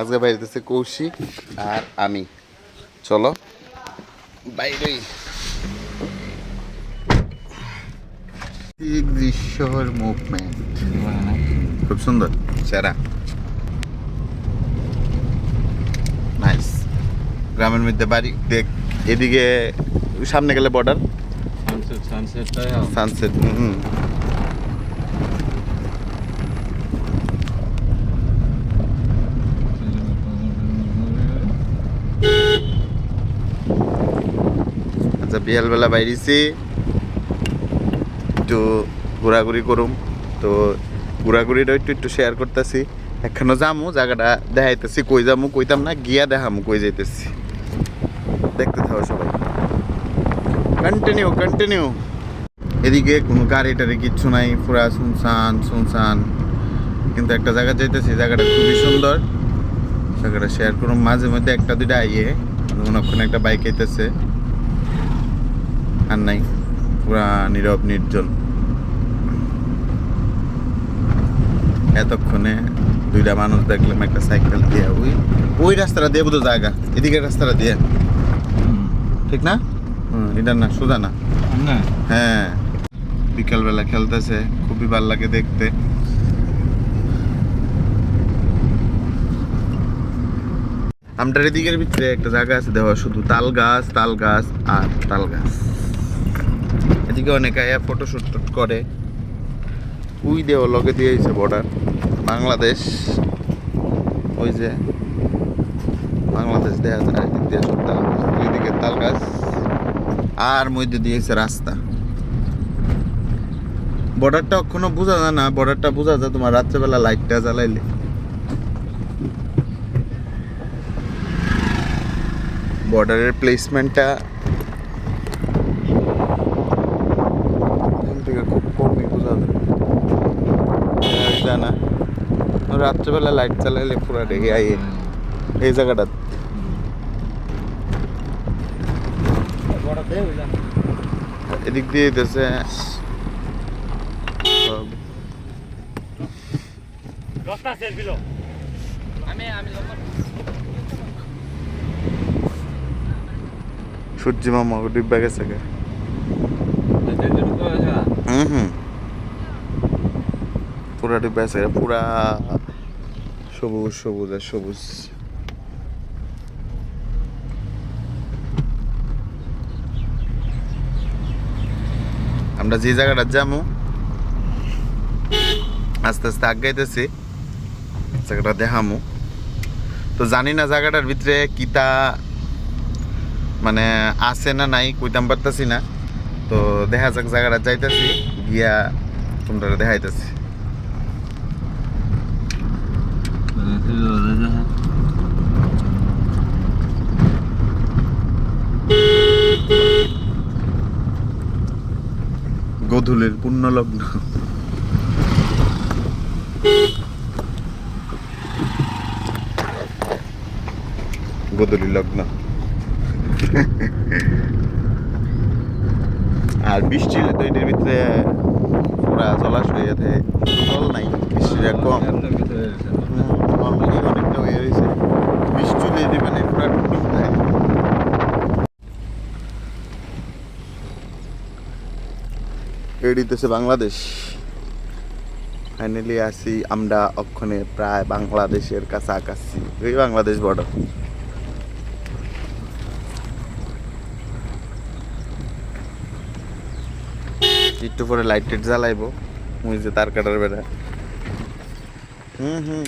আজকে বাইরেতেছে কৌশিক আর আমি। চলো। বাইরেই দৃশ্যর মুভমেন্ট খুব সুন্দর সেরা। নাইস গ্রামের মধ্যে বাড়ি দেখ এদিকে সামনে গেলে বর্ডার সানসেট সানসেট হুম আচ্ছা বিকালবেলা বাইরেছি। একটু ঘোরাঘুরি করুম। তো ঘোরাঘুরিটা একটু একটু শেয়ার করতেছি। এখনও যামু, জায়গাটা দেখাইতেছি। কই যামু, কইতাম না, গিয়া দেখামু, কই যাইতেছি। দেখতে থাকো সবাই। কন্টিনিউ কন্টিনিউ এদিকে কোনো গাড়ি টাড়ি কিচ্ছু নাই, পুরা শুনসান শুনসান কিন্তু একটা জায়গা যাইতেছি, জায়গাটা খুবই সুন্দর। জায়গাটা শেয়ার করুন মাঝে মধ্যে একটা দুইটা আইয়ে অনেকক্ষণ একটা বাইক আইতেছে। আর নাই। পুরা নীরব নির্জন এতক্ষণে দুইটা মানুষ দেখলাম একটা সাইকেল দিয়ে। ওই ওই রাস্তাটা দিয়ে বোধ জায়গা এদিকে রাস্তাটা দিয়ে। ঠিক না? এটা না সোজা না? হ্যাঁ। বিকালবেলা খেলতেছে খুবই ভালো লাগে দেখতে। আমটার এদিকের ভিতরে একটা জায়গা আছে দেওয়া শুধু তাল গাছ তাল গাছ আর তাল গাছ। এদিকে অনেক আয়া ফটো শুট টুট করে। উই দেও লগে দিয়ে দিয়েছে বর্ডার বাংলাদেশ, ওই যে, বাংলাদেশ দেওয়া যায় এদিক দিয়ে গাছ দুই দিকে তাল গাছ, আর মধ্যে দিয়েছে রাস্তা। বর্ডারটা এখনও বোঝা যায় না বর্ডারটা বোঝা যায় তোমার রাত্রেবেলা লাইটটা জ্বালাইলে। বর্ডারের প্লেসমেন্টটা এখান থেকে খুব কমই বোঝা যায় দেখা যায় না। রাত্রেবেলা লাইট জ্বালাইলে পুরা রেগে আইয়ে এই জায়গাটা। এদিক দিয়ে দিতেছে সূর্য মামা ডিব্বা গেছে হুম হুম। পুরা ডিব্বা গেছে পুরা সবুজ সবুজ আর সবুজ। আমরা যে জায়গাটা যাব, আস্তে আস্তে আগাইতেছি, জায়গাটা দেখামু। তো জানি না জায়গাটার ভিতরে কিতা মানে আছে না নাই, কইতাম পারতাছি না। তো দেখা যাক জায়গাটা যাইতেছি, গিয়া তোমরা দেখাইতেছি। গধূলির পূর্ণ লগ্ন গধূলি লগ্ন আর বৃষ্টি হলে তো এটার ভিতরে পুরা জলাশয় যাতে জল নাই বৃষ্টিটা কম নর্মালি অনেকটা হয়ে রয়েছে বৃষ্টি হলে এটি মানে পুরা ডুব দেয় এডিতেছে বাংলাদেশ। ফাইনালি আসি, আমরা অক্ষণে প্রায় বাংলাদেশের কাছাকাছি। এই বাংলাদেশ বর্ডার একটু পরে লাইট টাইট জ্বালাইবো। মুই যে তার কাটার বেড়া। হুম হুম।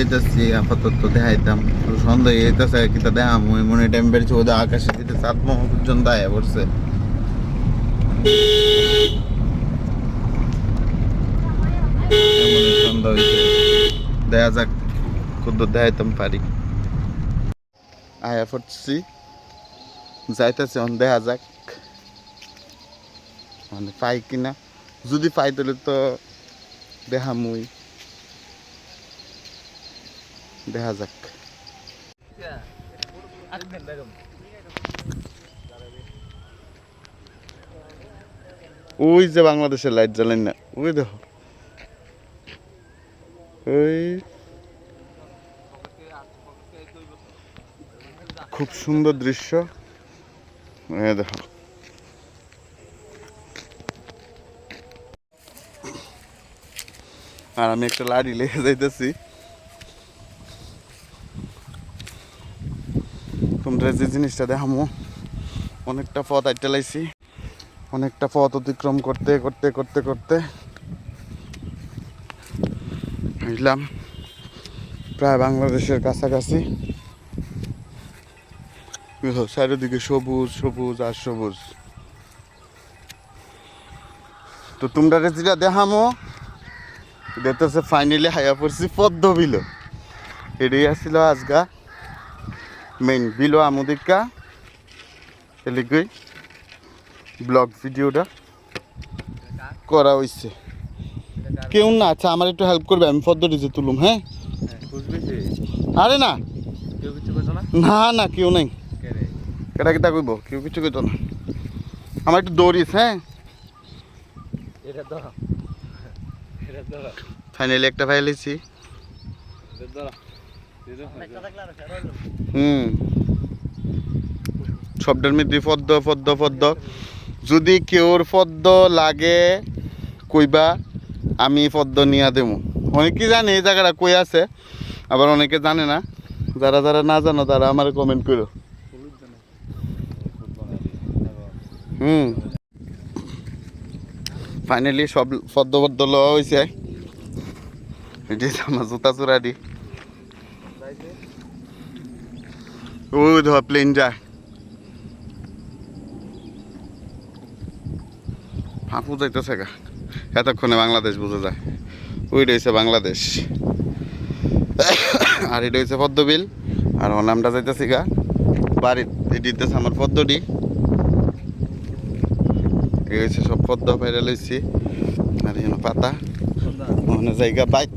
যাইতেছি, আপাতত দেখাইতাম। তো সন্ধ্যা যেতেছে কিতা দেখাম। ওই মনে টাইম বেড়েছে ওদের আকাশে দিতে চাঁদ মামা পর্যন্ত আয়া পড়ছে। সন্ধ্যা যাক কত দেখাইতাম পারি। আয়া পড়ছি। যাইতেছে অন দেখা যাক। মানে পাই কিনা। যদি পাই তাহলে তো দেখামুই। দেখা যাক। ওই যে বাংলাদেশের লাইট জ্বালেন না, ওই দেখো। ওই খুব সুন্দর দৃশ্য। দেখো। আর আমি একটা লাড়ি লেগে যাইতেছি। তোমরা যে জিনিসটা দেখামো, অনেকটা পথ আইতে লাইছি। অনেকটা পথ অতিক্রম করতে করতে করতে করতে। বুঝলাম প্রায় বাংলাদেশের কাছাকাছি। চারিদিকে সবুজ সবুজ আর সবুজ। তো তোমরা যেটা দেখামো দেখতেছে ফাইনালি হাইয়া পড়ছি পদ্ম বিল এটাই আসছিল আজগা মেইন বিলো আমুদিকা এলিগই ব্লগ ভিডিওটা করা হয়েছে কেউ না আচ্ছা আমার একটু হেল্প করবে আমি পদ্ম ডিজে তুলুম হ্যাঁ? সে আরে না। না? না কেউ নাই। কেটা কেটা কইব কেউ কিছু কইতো না। আমার একটু দৌড়িস হ্যাঁ? ফাইনালি একটা এটা ধর। হুম। মধ্যে পদ্ম পদ্ম পদ্ম যদি কেউর পদ্ম লাগে, কইবা, আমি পদ্ম নিয়া দেবো অনেকেই জানে এই জায়গাটা কই আছে, আবার অনেকে জানে না। যারা যারা না জানো, তারা আমার কমেন্ট করো। হুম। ফাইনালি সব পদ্ম পদ্ম লওয়া হয়েছে এটি আমার জুতা চূড়াটি ওই ধর প্লেন যায় হাঁপু যাইতেছে গা এতক্ষণে বাংলাদেশ বোঝা যায় ওইটা হয়েছে বাংলাদেশ আর এটা হয়েছে পদ্মবিল আর ওর নামটা যাইতেছি গা বাড়ির দিতেছে আমার পদ্মটি এই হয়েছে সব পদ্ম পাইরা লইছি আর এখানে পাতা ওখানে জায়গা বাইক